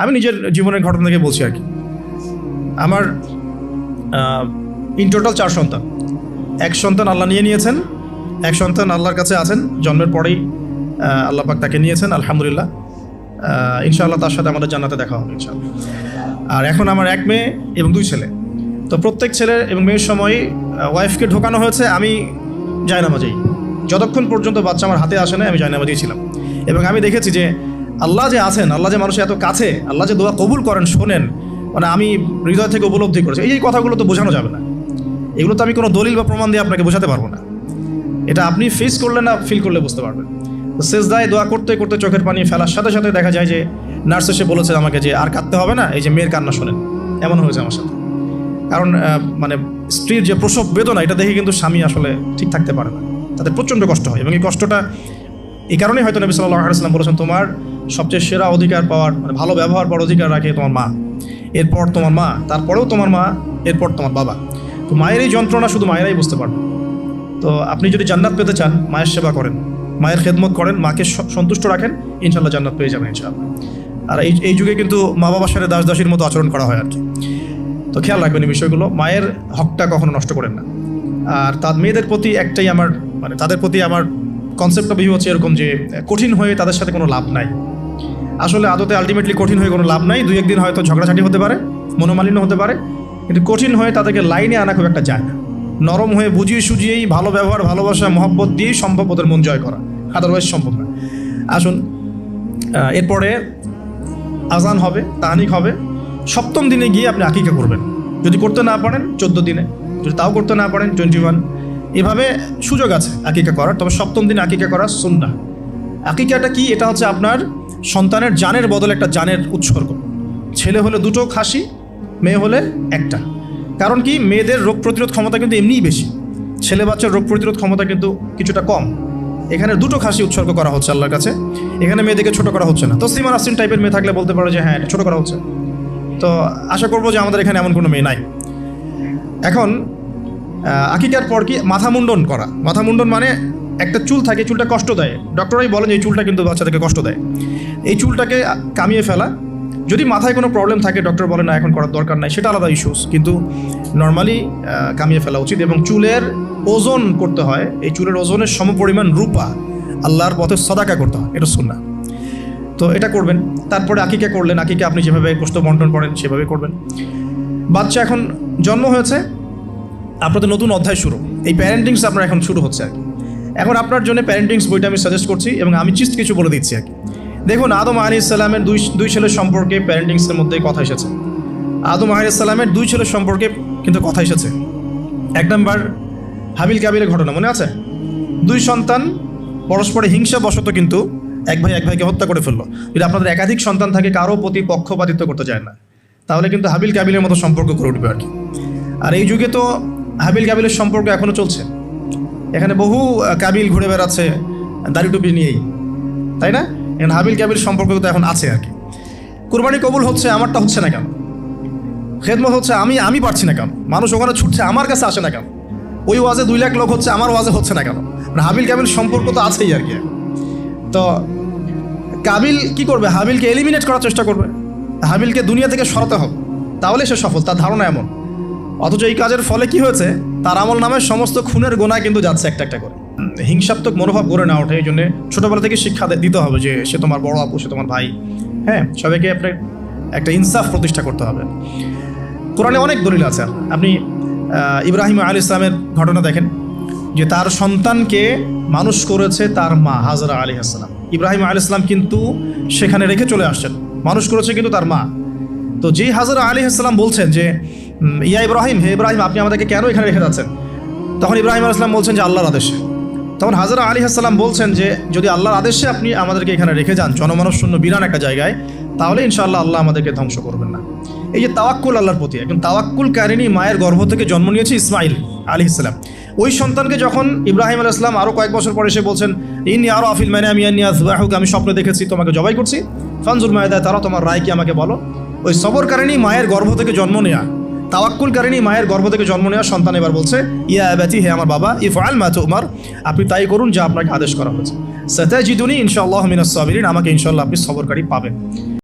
আমি নিজের জীবনের ঘটনা থেকে বলছি আর কি। আমার ইন টোটাল চার সন্তান। এক সন্তান আল্লাহ নিয়ে নিয়েছেন, এক সন্তান আল্লাহর কাছে আছেন, জন্মের পরেই আল্লাহ পাক তাকে নিয়েছেন, আলহামদুলিল্লাহ। ইনশাআল্লাহ তার সাথে আমাদের জান্নাতে দেখা হবে, ইনশাআল্লাহ। আর এখন আমার এক মেয়ে এবং দুই ছেলে। তো প্রত্যেক ছেলে এবং মেয়ের সময় ওয়াইফকে ঢোকানো হয়েছে, আমি জায়নামাজেই। যতক্ষণ পর্যন্ত বাচ্চা আমার হাতে আসে না আমি জায়নামাজেই ছিলাম। এবং আমি দেখেছি যে আল্লাহ যে আছেন, আল্লাহ যে মানুষের এত কাছে, আল্লাহ যে দোয়া কবুল করেন, শোনেন। মানে আমি হৃদয় থেকে উপলব্ধি করেছি। এই কথাগুলো তো বোঝানো যাবে না। এগুলো তো আমি কোনো দলিল বা প্রমাণ দিয়ে আপনাকে বোঝাতে পারব না। এটা আপনি ফেস করলে না ফিল করলে বুঝতে পারবেন। তো শেষ দায় দোয়া করতে করতে চোখের পানি ফেলার সাথে সাথে দেখা যায় যে নার্স এসে বলেছে আমাকে যে, আর কাঁদতে হবে না, এই যে মেয়ের কান্না শোনেন। এমন হয়েছে আমার সাথে। কারণ মানে স্ত্রীর যে প্রসব বেদনা, এটা দেখে কিন্তু স্বামী আসলে ঠিক থাকতে পারে না। তাদের প্রচণ্ড কষ্ট হয় এবং এই কষ্টটা, এই কারণেই হয়তো নবী সাল্লাহ বলেছেন, তোমার সবচেয়ে সেরা অধিকার পাওয়ার মানে ভালো ব্যবহার পাওয়ার অধিকার রাখে তোমার মা। এরপর তোমার মা, তারপরেও তোমার মা, এরপর তোমার বাবা। তো মায়ের এই যন্ত্রণা শুধু মায়েরাই বুঝতে পারবে। তো আপনি যদি জান্নাত পেতে চান, মায়ের সেবা করেন। মায়ের খেদমত করেন, মাকে সন্তুষ্ট রাখেন ইনশাল্লাহ জান্নাত পেয়ে যাবেন ইনশাল্লাহ আর এই এই যুগে কিন্তু মা বাবার সাথে দাস দাসীর মতো আচরণ করা হয় আর কি। তো খেয়াল রাখবেন এই বিষয়গুলো, মায়ের হকটা কখনো নষ্ট করেন না। আর তার মেয়েদের প্রতি একটাই আমার মানে তাদের প্রতি আমার কনসেপ্টটা ভিউ হচ্ছে এরকম যে, কঠিন হয়ে তাদের সাথে কোনো লাভ নাই। আসলে আদতে আলটিমেটলি কঠিন হয়ে কোনো লাভ নাই। দুই একদিন হয়তো ঝগড়াঝাটি হতে পারে, মনোমালিন্য হতে পারে, কিন্তু কঠিন হয়ে তাদেরকে লাইনে আনা খুব একটা যায় না। নরম হয়ে বুঝিয়ে সুজিয়েই ভালো ব্যবহার, ভালোবাসা, মহব্বত দিয়েই সম্ভব ওদের মন জয় করা। আদারওয়াইজ সম্ভব না। আসুন এরপরে আজান হবে, তাহানিক হবে। সপ্তম দিনে গিয়ে আপনি আকিকা করবেন। যদি করতে না পারেন, চোদ্দ দিনে। যদি তাও করতে না পারেন টোয়েন্টি ওয়ান এভাবে সুযোগ আছে আকিকা করার, তবে সপ্তম দিনে আকিকা করা সুন্না আকিকাটা কি? এটা হচ্ছে আপনার সন্তানের জানের বদলে একটা জানের উৎসর্গ। ছেলে হলে দুটো খাসি, মেয়ে হলে একটা। কারণ কি? মেয়েদের রোগ প্রতিরোধ ক্ষমতা কিন্তু এমনিই বেশি। ছেলে বাচ্চার রোগ প্রতিরোধ ক্ষমতা কিন্তু কিছুটা কম। এখানে দুটো খাসি উৎসর্গ করা হচ্ছে আল্লাহর কাছে। এখানে মেয়েদেরকে ছোট করা হচ্ছে না। তো সিমান আসিন টাইপের মেয়ে থাকলে বলতে পারো যে হ্যাঁ এটা ছোট করা হচ্ছে। তো আশা করব যে আমাদের এখানে এমন কোনো মেয়ে নাই। এখন আকিকার পর কি? মাথা মুন্ডন করা। মাথা মুন্ডন মানে একটা চুল থাকে, চুলটা কষ্ট দেয়। ডক্টরাই বলেন এই চুলটা কিন্তু বাচ্চাদেরকে কষ্ট দেয়। এই চুলটাকে কামিয়ে ফেলা। যদি মাথায় কোনো প্রবলেম থাকে ডক্টর বলে, না, এখন করার দরকার নাই। সেটা আলাদা ইস্যুস কিন্তু নর্মালি কামিয়ে ফেলা উচিত এবং চুলের ওজন করতে হয়। এই চুলের ওজনের সমপরিমাণ রূপা আল্লাহর পথে সদাকা করতে হয়। এটা শুননা তো এটা করবেন। তারপরে আকিকা করলেন। আকিকা আপনি যেভাবে গোস্ত বন্টন করেন, সেভাবে করবেন। বাচ্চা এখন জন্ম হয়েছে। আপনাদের নতুন অধ্যায় শুরু। এই প্যারেন্টিংস আপনার এখন শুরু হচ্ছে আর কি। এখন আপনার জন্য প্যারেন্টিংস বইটা আমি সাজেস্ট করছি এবং আমি চিস্ট কিছু বলে দিচ্ছি আর কি। দেখুন, আদম আলী ইসলামের দুই দুই ছেলের সম্পর্কে প্যারেন্টিংসের মধ্যে কথা এসেছে। আদম আলী ইসলামের দুই ছেলের সম্পর্কে কিন্তু কথা এসেছে। এক নম্বর, হাবিল কাবিলের ঘটনা, মনে আছে? দুই সন্তান পরস্পরে হিংসা বশত কিন্তু এক ভাই এক ভাইকে হত্যা করে ফেলল। যদি আপনাদের একাধিক সন্তান থাকে, কারও প্রতি পক্ষপাতিত্ব করতে যায় না। তাহলে কিন্তু হাবিল কাবিলের মতো সম্পর্ক করে উঠবে আর কি। আর এই যুগে তো হাবিল কাবিলের সম্পর্ক এখনও চলছে। এখানে বহু কাবিল ঘুরে বেড়াচ্ছে, দাড়ি টুপি নিয়েই। তাই না? এখানে হাবিল কাবিল সম্পর্ক তো এখন আছে আর কি। কুরবানি কবুল হচ্ছে, আমারটা হচ্ছে না কেন? খেদমত হচ্ছে, আমি আমি পারছি না কেন? মানুষ ওখানে ছুটছে, আমার কাছে আসে না কেন? ওই ওয়াজে দুই লাখ লোক হচ্ছে, আমার ওয়াজে হচ্ছে না কেন? মানে হাবিল কাবিল সম্পর্ক তো আছেই আর কি। তো কাবিল কি করবে? হাবিলকে এলিমিনেট করার চেষ্টা করবে। হাবিলকে দুনিয়া থেকে সরাতে হবে। তাহলে সে সফল, তার ধারণা এমন। অথচ এই কাজের ফলে কি হয়েছে? তার আমল নামে সমস্ত খুনের গোনা কিন্তু যাচ্ছে একটা একটা করে। হিংসাত্মক মনোভাব গড়ে না ওঠে এই জন্য ছোটোবেলা থেকে শিক্ষা দিতে হবে যে সে তোমার বড় আপু, সে তোমার ভাই। হ্যাঁ সবাইকে আপনার একটা ইনসাফ প্রতিষ্ঠা করতে হবে। কোরআনে অনেক দলিল আছে। আপনি ইব্রাহিম আল ইসলামের ঘটনা দেখেন, যে তার সন্তানকে মানুষ করেছে তার মা, হাজরা আলী আসসালাম ইব্রাহিম আল ইসলাম কিন্তু সেখানে রেখে চলে আসছেন। মানুষ করেছে কিন্তু তার মা। তো যেই হাজরা আলী আসসালাম বলছেন যে ইয়া ইব্রাহিম, হে ইব্রাহিম, আপনি আমাদেরকে কেন এখানে রেখে যাচ্ছেন? তখন ইব্রাহিম আল ইসলাম বলছেন যে, আল্লাহর আদেশে। তখন হাজরা আলী আসসালাম বলছেন যে, যদি আল্লাহর আদেশে আপনি আমাদেরকে এখানে রেখে যান জনমানব শূন্য বিরান একটা জায়গায়, তাহলে ইনশাআল্লাহ আল্লাহ আমাদেরকে ধ্বংস করবেন না। এই যে তাওয়াক্কুল আল্লাহর প্রতি, একজন তাওয়াক্কুল কারিনী মায়ের গর্ভ থেকে জন্ম নিয়েছে ইসমাইল আলী ইসলাম ওই সন্তানকে যখন ইব্রাহিম আল ইসলাম আরও কয়েক বছর পরে এসে বলছেন ইনি আরও আফিল মানে আমি আনিয়াহুক আমি স্বপ্নে দেখেছি, তোমাকে জবাই করছি। ফানজুর মায়দা তারা তোমার রায় কি আমাকে বলো? ওই সবর কারিনী মায়ের গর্ভ থেকে জন্ম নেয়া। তাওয়াক্কুল কারিনী, মায়ের গর্ভ থেকে জন্ম নেওয়া সন্তান এবার বলছে, ইয়া আবাতি, হে আমার বাবা ইফ আল মাথু উমার আপনি তাই করুন যা আপনাকে আদেশ করা হয়েছে। সতাজিদুনি ইনশাআল্লাহ মিনাস সাবিরিন, আমাকে ইনশাআল্লাহ আপনি সবরকারী পাবেন।